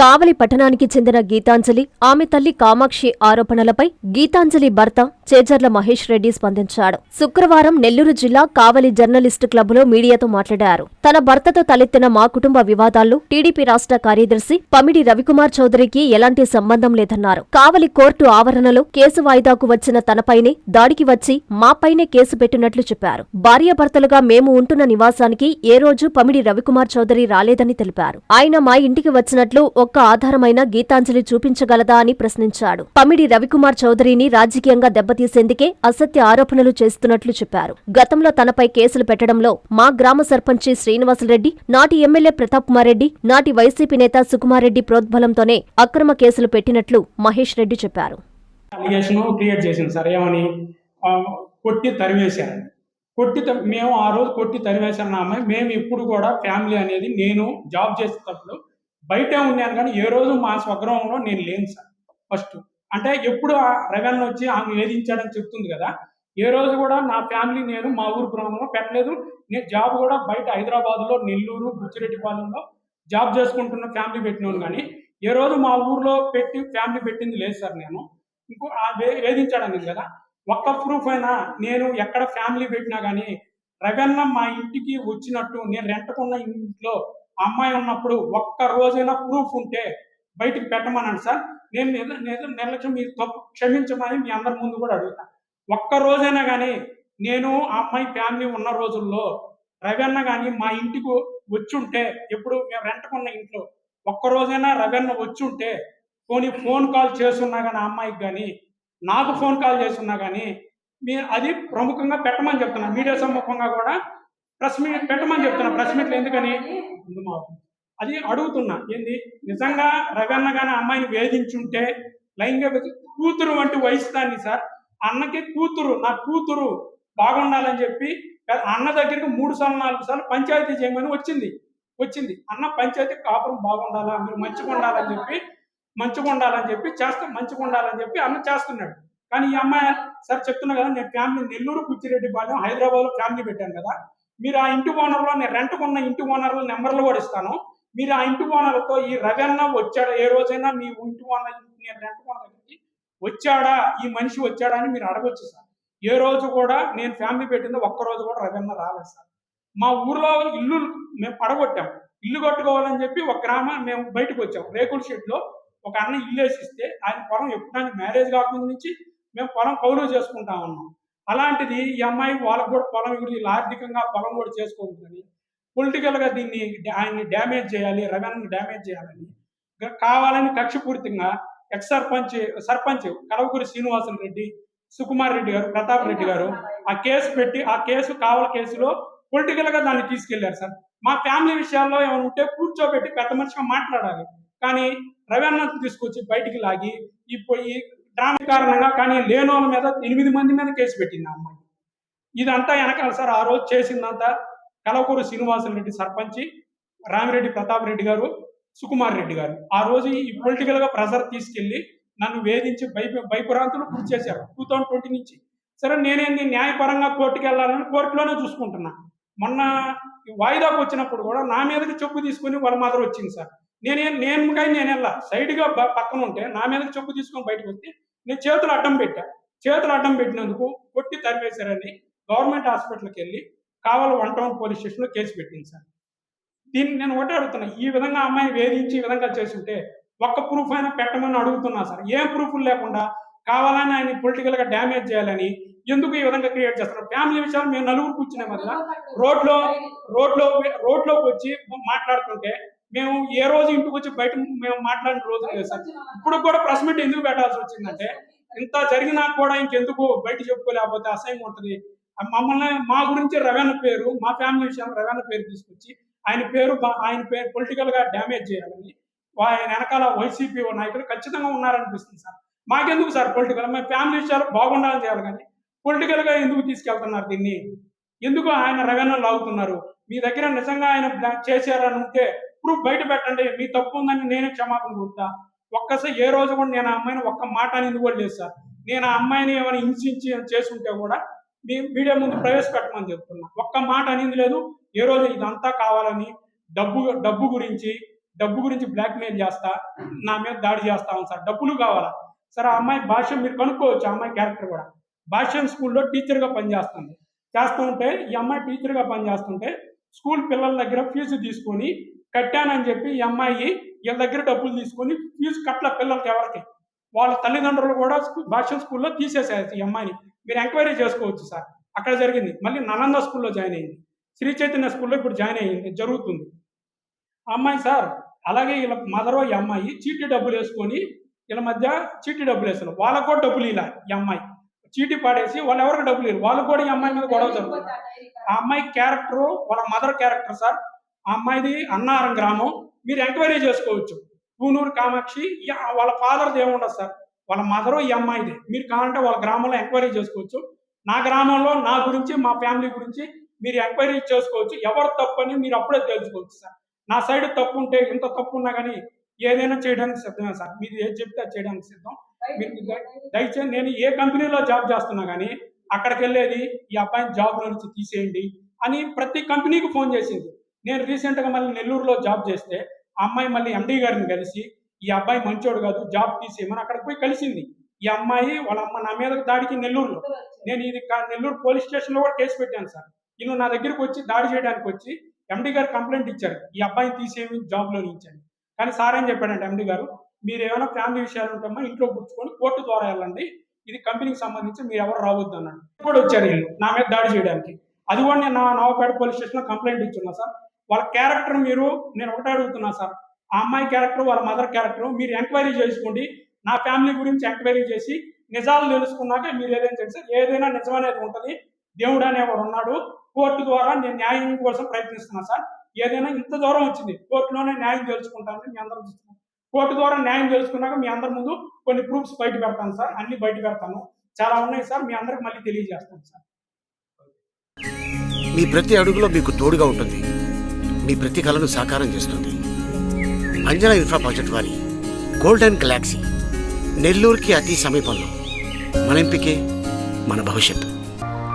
కావలి పట్టణానికి చెందిన గీతాంజలి ఆమె తల్లి కామాక్షి ఆరోపణలపై గీతాంజలి భర్త చేజర్ల మహేష్ రెడ్డి స్పందించాడు. శుక్రవారం నెల్లూరు జిల్లా కావలి జర్నలిస్టు క్లబ్లో మీడియాతో మాట్లాడారు. తన భర్తతో తలెత్తిన మా కుటుంబ వివాదాల్లో టీడీపీ రాష్ట్ర కార్యదర్శి పమిడి రవికుమార్ చౌదరికి ఎలాంటి సంబంధం లేదన్నారు. కావలి కోర్టు ఆవరణలో కేసు వాయిదాకు వచ్చిన తనపైనే దాడికి వచ్చి మాపైనే కేసు పెట్టినట్లు చెప్పారు. భార్యాభర్తలుగా మేము ఉంటున్న నివాసానికి ఏ రోజు పమిడి రవికుమార్ చౌదరి రాలేదని తెలిపారు. ఆయన మా ఇంటికి వచ్చినట్లు ఒక్క ఆధారమైన గీతాంజలి చూపించగలదా అని ప్రశ్నించాడు. పమిడి రవికుమార్ చౌదరిని రాజకీయంగా దెబ్బతీసేందుకే అసత్య ఆరోపణలు చేస్తున్నట్లు చెప్పారు. గతంలో తనపై కేసులు పెట్టడంలో మా గ్రామ సర్పంచి శ్రీనివాసరెడ్డి నాటి ఎమ్మెల్యే ప్రతాప్ కుమార్ రెడ్డి నాటి వైసీపీ నేత సుకుమారెడ్డి ప్రోద్బలంతోనే అక్రమ కేసులు పెట్టినట్లు మహేష్ రెడ్డి చెప్పారు. కొట్టి కొట్టి మేము ఆ రోజు కొట్టి తరివేశారన్న అమ్మాయి. మేము ఇప్పుడు కూడా ఫ్యామిలీ అనేది నేను జాబ్ చేసేటప్పుడు బయటే ఉన్నాను కానీ ఏ రోజు మా స్వగ్రహంలో నేను లేను సార్ ఫస్ట్ అంటే ఎప్పుడు ఆ రవెన్ వచ్చి ఆమె వేధించాడని చెప్తుంది కదా ఏ రోజు కూడా నా ఫ్యామిలీ నేను మా ఊరు గ్రామంలో పెట్టలేదు. నేను జాబ్ కూడా బయట హైదరాబాద్లో నెల్లూరు బుచ్చిరెడ్డిపాలెంలో జాబ్ చేసుకుంటున్న ఫ్యామిలీ పెట్టినాను కానీ ఏ రోజు మా ఊర్లో పెట్టి ఫ్యామిలీ పెట్టింది లేదు సార్ నేను. ఇంకో ఆ వేధించాడని కదా ఒక్క ప్రూఫ్ అయినా నేను ఎక్కడ ఫ్యామిలీ పెట్టినా కానీ రవెన్న మా ఇంటికి వచ్చినట్టు నేను రెంటకున్న ఇంట్లో అమ్మాయి ఉన్నప్పుడు ఒక్క రోజైనా ప్రూఫ్ ఉంటే బయటికి పెట్టమన్నాను సార్. నేను నిర్లక్ష్యం మీరు తప్పు క్షమించమని మీ అందరి ముందు కూడా అడుగుతాను ఒక్క రోజైనా కానీ నేను ఆ అమ్మాయి ఫ్యామిలీ ఉన్న రోజుల్లో రవెన్న కానీ మా ఇంటికి వచ్చి ఉంటే ఎప్పుడు మేము రెంటకున్న ఇంట్లో ఒక్క రోజైనా రవెన్న వచ్చి ఉంటే పోనీ ఫోన్ కాల్ చేస్తున్నా కానీ ఆ అమ్మాయికి కానీ నాకు ఫోన్ కాల్ చేస్తున్నా కానీ మీ అది ప్రముఖంగా పెట్టమని చెప్తున్నా. మీడియా సమ్ముఖంగా కూడా ప్రెస్ మీట్ పెట్టమని చెప్తున్నా. ప్రెస్ మీట్లు ఎందుకని? మాకు. అది అడుగుతున్నా. ఏంది? నిజంగా రవన్న కానీ అమ్మాయిని వేధించుంటే లైంగిక కూతురు వంటి వయసు దాన్ని సార్. అన్నకి కూతురు నా కూతురు బాగుండాలని చెప్పి అన్న దగ్గరికి మూడు సార్లు నాలుగు సార్లు పంచాయతీ చేయమని వచ్చింది. వచ్చింది. అన్న పంచాయతీ కాపురం బాగుండాలా? మీరు మంచిగా ఉండాలని చెప్పి మంచిగా ఉండాలని చెప్పి చేస్తా మంచిగా ఉండాలని చెప్పి అన్న చేస్తున్నాడు. కానీ ఈ అమ్మాయి సార్ చెప్తున్నా కదా నేను ఫ్యామిలీ నెల్లూరు కుచ్చిరెడ్డి పాలెం హైదరాబాద్లో ఫ్యామిలీ పెట్టాను కదా. మీరు ఆ ఇంటి ఓనర్లో నేను రెంట్కున్న ఇంటి ఓనర్ల నెంబర్లు కూడా ఇస్తాను. మీరు ఆ ఇంటి ఓనర్తో ఈ రవన్న వచ్చాడా? ఏ రోజైనా మీ ఇంటి ఓనర్ నేను రెంట్ దగ్గరికి వచ్చాడా? ఈ మనిషి వచ్చాడా అని మీరు అడగొచ్చు సార్. ఏ రోజు కూడా నేను ఫ్యామిలీ పెట్టింది ఒక్క రోజు కూడా రవన్న రాలేదు సార్. మా ఊర్లో ఇల్లు మేము పడగొట్టాం. ఇల్లు కట్టుకోవాలని చెప్పి ఒక గ్రామ మేము బయటకు వచ్చాం. రేకుల షెడ్లో ఒక అన్న ఇల్లు వేసిస్తే ఆయన పొలం ఎప్పుడైనా మ్యారేజ్ కాకుండా నుంచి మేము పొలం కౌలు చేసుకుంటా ఉన్నాం. అలాంటిది ఈ అమ్మాయి వాళ్ళకు కూడా పొలం గురించి ఆర్థికంగా పొలం కూడా చేసుకోకూడదని పొలిటికల్గా దీన్ని ఆయన్ని డ్యామేజ్ చేయాలి రవెన్ను డ్యామేజ్ చేయాలని కావాలని కక్షపూరితంగా ఎక్స్ సర్పంచ్ సర్పంచ్ కలవకూరి శ్రీనివాసులు రెడ్డి సుకుమార్ రెడ్డి గారు ప్రతాప్ రెడ్డి గారు ఆ కేసు పెట్టి ఆ కేసు కావాల కేసులో పొలిటికల్గా దాన్ని తీసుకెళ్ళారు సార్. మా ఫ్యామిలీ విషయాల్లో ఏమైనా ఉంటే కూర్చోబెట్టి పెద్ద మనిషిగా మాట్లాడాలి. కానీ రవెన్న తీసుకొచ్చి బయటికి లాగి ఈ డ్రామా కారణంగా కానీ లేనోళ్ళ మీద ఎనిమిది మంది మీద కేసు పెట్టింది ఆ అమ్మాయి. ఇదంతా వెనకాల సార్ ఆ రోజు చేసిందంతా కలవకూరు శ్రీనివాసులు రెడ్డి సర్పంచి రామిరెడ్డి ప్రతాప్ రెడ్డి గారు సుకుమార్ రెడ్డి గారు. ఆ రోజు ఈ పొలిటికల్గా ప్రెజర్ తీసుకెళ్ళి నన్ను వేధించి భయ భయపురాంతులు గురి చేశారు టూ థౌజండ్ ట్వంటీ నుంచి. సరే నేనేంది న్యాయపరంగా కోర్టుకి వెళ్ళాలని కోర్టులోనే చూసుకుంటున్నా. మొన్న ఈ వాయిదాకు వచ్చినప్పుడు కూడా నా మీదకి చెప్పు తీసుకుని వాళ్ళ మాత్రం వచ్చింది సార్. నేనే నేను కానీ నేను వెళ్ళా సైడ్గా పక్కన ఉంటే నా మీదకి చెప్పు తీసుకొని బయటకు వస్తే నేను చేతులు అడ్డం పెట్టా. చేతులు అడ్డం పెట్టినందుకు కొట్టి తరివేశారని గవర్నమెంట్ హాస్పిటల్కి వెళ్ళి కావాలి వన్ టౌన్ పోలీస్ స్టేషన్లో కేసు పెట్టింది సార్. దీన్ని నేను ఒకటే అడుగుతున్నా ఈ విధంగా అమ్మాయిని వేధించి ఈ విధంగా చేస్తుంటే ఒక్క ప్రూఫ్ అయినా పెట్టమని అడుగుతున్నా సార్. ఏం ప్రూఫ్ లేకుండా కావాలని ఆయన పొలిటికల్గా డ్యామేజ్ చేయాలని ఎందుకు ఈ విధంగా క్రియేట్ చేస్తున్నారు? ఫ్యామిలీ విషయాలు మేము నలుగురు కూర్చునే వల్ల రోడ్లో రోడ్లో రోడ్లోకి వచ్చి మాట్లాడుతుంటే మేము ఏ రోజు ఇంటికి వచ్చి బయట మేము మాట్లాడిన రోజు లేదు సార్. ఇప్పుడు కూడా ప్రెస్ మీట్ ఎందుకు పెట్టాల్సి వచ్చిందంటే ఇంత జరిగినా కూడా ఇంకెందుకు బయట చెప్పుకోలేకపోతే అసహ్యం ఉంటుంది. మమ్మల్ని మా గురించి రవేణ పేరు మా ఫ్యామిలీ విషయం రవేణ పేరు తీసుకొచ్చి ఆయన పేరు ఆయన పేరు పొలిటికల్గా డ్యామేజ్ చేయాలని ఆయన వెనకాల వైసీపీ నాయకులు ఖచ్చితంగా ఉన్నారనిపిస్తుంది సార్. మాకెందుకు సార్ పొలిటికల్ మా ఫ్యామిలీ విషయాలు బాగుండాలని చేయాలి కానీ పొలిటికల్గా ఎందుకు తీసుకెళ్తున్నారు దీన్ని? ఎందుకు ఆయన రవేణ లాగుతున్నారు? మీ దగ్గర నిజంగా ఆయన చేశారని ఉంటే ప్రూఫ్ బయట పెట్టండి. మీ తప్పు ఉందని నేనే క్షమాపణ కోరుతా. ఒక్కసారి ఏ రోజు కూడా నేను ఆ అమ్మాయిని ఒక్క మాట అనేది కూడా లేదు సార్. నేను ఆ అమ్మాయిని ఏమైనా హింసించి చేసుంటే కూడా మీ మీడియా ముందు ప్రవేశపెట్టమని చెప్తున్నా. ఒక్క మాట అనేది లేదు. ఏ రోజు ఇదంతా కావాలని డబ్బు డబ్బు గురించి డబ్బు గురించి బ్లాక్మెయిల్ చేస్తా. నా మీద దాడి చేస్తా ఉంది సార్. డబ్బులు కావాలా? సార్ ఆ అమ్మాయి భాష్యం మీరు కనుక్కోవచ్చు. ఆ అమ్మాయి క్యారెక్టర్ కూడా. భాష్యం స్కూల్లో టీచర్గా పనిచేస్తుంది. చేస్తూ ఉంటే ఈ అమ్మాయి టీచర్గా పనిచేస్తుంటే స్కూల్ పిల్లల దగ్గర ఫీజు తీసుకొని కట్టానని చెప్పి ఈ అమ్మాయి వీళ్ళ దగ్గర డబ్బులు తీసుకొని ఫీజు కట్ల పిల్లలకి ఎవరికి? వాళ్ళ తల్లిదండ్రులు కూడా భాష్యం స్కూల్లో తీసేసారు ఈ అమ్మాయిని. మీరు ఎంక్వైరీ చేసుకోవచ్చు సార్. అక్కడ జరిగింది. మళ్ళీ నలంద స్కూల్లో జాయిన్ అయింది. శ్రీ చైతన్య స్కూల్లో ఇప్పుడు జాయిన్ అయ్యింది జరుగుతుంది. అమ్మాయి సార్ అలాగే వీళ్ళ మదరో ఈ అమ్మాయి చీటీ డబ్బులు వేసుకొని వీళ్ళ మధ్య చీటీ డబ్బులు వేస్తున్నారు. వాళ్ళకు కూడా డబ్బులు ఇలా ఈ అమ్మాయి. చీటీ పాడేసి వాళ్ళు ఎవరికి డబ్బులు ఇవ్వరు. వాళ్ళు కూడా ఈ అమ్మాయి మీద గొడవ జరుగుతుంది. ఆ అమ్మాయి క్యారెక్టర్ వాళ్ళ మదర్ క్యారెక్టర్ సార్. ఆ అమ్మాయిది అన్నారం గ్రామం. మీరు ఎంక్వైరీ చేసుకోవచ్చు. పూనూరు కామాక్షి వాళ్ళ ఫాదర్ది ఏముండదు సార్. వాళ్ళ మదరు ఈ అమ్మాయిదే. మీరు కావాలంటే వాళ్ళ గ్రామంలో ఎంక్వైరీ చేసుకోవచ్చు. నా గ్రామంలో నా గురించి మా ఫ్యామిలీ గురించి మీరు ఎంక్వైరీ చేసుకోవచ్చు. ఎవరు తప్పు అని మీరు అప్పుడే తెలుసుకోవచ్చు సార్. నా సైడ్ తప్పు ఉంటే ఇంత తప్పు ఉన్నా కానీ ఏదైనా చేయడానికి సిద్ధమే సార్. మీరు ఏది చెప్తే చేయడానికి సిద్ధం. దయచేసి నేను ఏ కంపెనీలో జాబ్ చేస్తున్నా కానీ అక్కడికి వెళ్ళేది ఈ అబ్బాయిని జాబ్ నుంచి తీసేయండి అని ప్రతి కంపెనీకి ఫోన్ చేసింది. నేను రీసెంట్గా మళ్ళీ నెల్లూరులో జాబ్ చేస్తే అమ్మాయి మళ్ళీ ఎండీ గారిని కలిసి ఈ అబ్బాయి మంచోడు కాదు జాబ్ తీసేయమని అక్కడికి పోయి కలిసింది. ఈ అమ్మాయి వాళ్ళ అమ్మ నా మీద దాడికి నెల్లూరులో. నేను ఇది నెల్లూరు పోలీస్ స్టేషన్లో కూడా కేసు పెట్టాను సార్. ఈయన నా దగ్గరికి వచ్చి దాడి చేయడానికి వచ్చి ఎండీ గారు కంప్లైంట్ ఇచ్చారు. ఈ అబ్బాయిని తీసేమి జాబ్లో ఇచ్చాను కానీ సార్ ఏం చెప్పాడంటే ఎండీ గారు మీరు ఏమైనా ఫ్యామిలీ విషయాలు ఉంటామో ఇంట్లో గుర్తుకొని కోర్టు ద్వారా వెళ్ళండి. ఇది కంపెనీకి సంబంధించి మీరు ఎవరు రావద్దు అన్నాడు. కూడా వచ్చారు వీళ్ళు. నా మీద దాడి చేయడానికి. అది కూడా నేను నా నవపేట పోలీస్ స్టేషన్లో కంప్లైంట్ ఇచ్చున్నా సార్. వాళ్ళ క్యారెక్టర్ మీరు నేను ఒకటే అడుగుతున్నా సార్. ఆ అమ్మాయి క్యారెక్టర్ వాళ్ళ మదర్ క్యారెక్టర్ మీరు ఎంక్వైరీ చేసుకోండి. నా ఫ్యామిలీ గురించి ఎంక్వైరీ చేసి నిజాలు తెలుసుకున్నాక మీరు ఏదైనా చేస్తే ఏదైనా నిజం అనేది ఉంటుంది. దేవుడు అనేవాడు ఉన్నాడు. కోర్టు ద్వారా నేను న్యాయం కోసం ప్రయత్నిస్తున్నాను సార్. ఏదైనా ఇంత దూరం వచ్చింది. కోర్టులోనే న్యాయం తెలుసుకుంటానని మీ అందరూ చూస్తున్నాను కోర్టు ద్వారా న్యాయం తెలుసుకున్నాక మీ అందరి ముందు కొన్ని ప్రూఫ్స్ బయట పెడతాను సార్. అన్ని బయట పెడతాను. చాలా ఉన్నాయి సార్. మీ అందరికి మళ్ళీ తెలియజేస్తాను సార్. మీ ప్రతి అడుగులో మీకు తోడుగా ఉంటుంది. మీ ప్రతి కలను సాకారం చేస్తుంది. అంజనా ఇన్ఫ్రా ప్రాజెక్ట్ వారి గోల్డెన్ గెలాక్సీ నెల్లూరుకి అతి సమీపంలో. మన ఎంపికే మన భవిష్యత్తు.